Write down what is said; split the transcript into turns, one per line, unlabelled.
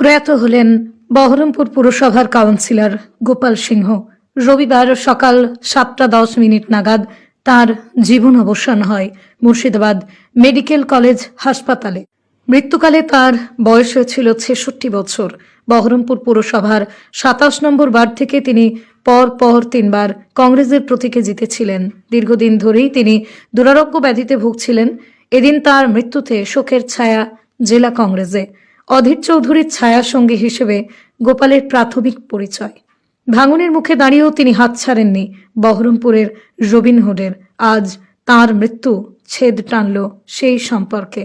প্রয়াত হলেন বহরমপুর পুরসভার কাউন্সিলর গোপাল সিংহ। রবিবার সকাল সাতটা দশ মিনিট নাগাদ তার জীবন অবসান হয় মুর্শিদাবাদ মেডিকেল কলেজ হাসপাতালে। মৃত্যুকালে তার বয়স হয়েছিল ছেষট্টি বছর। বহরমপুর পুরসভার সাতাশ নম্বর বার থেকে তিনি পর পর তিনবার কংগ্রেসের প্রতীকে জিতেছিলেন। দীর্ঘদিন ধরেই তিনি দুরারোগ্য ব্যাধিতে ভুগছিলেন। এদিন তার মৃত্যুতে শোকের ছায়া জেলা কংগ্রেসে। অধীর চৌধুরীর ছায়া সঙ্গী হিসেবে গোপালের প্রাথমিক পরিচয়। ভাঙনের মুখে দাঁড়িয়েও তিনি হাত ছাড়েননি। বহরমপুরের রবিনহুডের আজ তার মৃত্যু ছেদ টানল সেই সম্পর্কে।